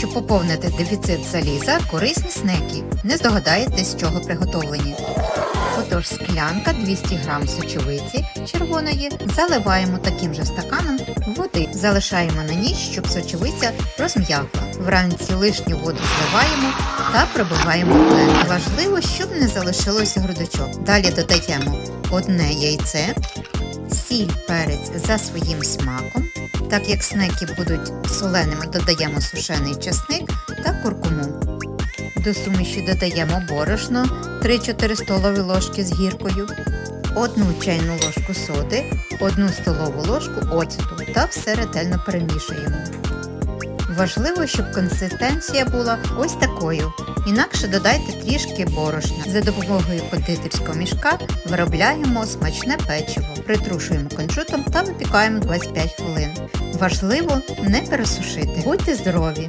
щоб поповнити дефіцит заліза, корисні снеки. Не здогадаєтесь, з чого приготовлені. Отож, склянка 200 г сочовиці червоної заливаємо таким же стаканом води. Залишаємо на ніч, щоб сочовиця розм'якла. Вранці лишню воду зливаємо та пробиваємо блендер. Важливо, щоб не залишилося грудочок. Далі додаємо одне яйце, сіль, перець за своїм смаком. Так як снеки будуть соленими, додаємо сушений чесник та куркуму. До суміші додаємо борошно 3-4 столові ложки з гіркою, 1 чайну ложку соди, 1 столову ложку оцету та все ретельно перемішуємо. Важливо, щоб консистенція була ось такою, інакше додайте трішки борошна. За допомогою кондитерського мішка виробляємо смачне печиво, притрушуємо кунжутом та випікаємо 25 хвилин. Важливо не пересушити. Будьте здорові!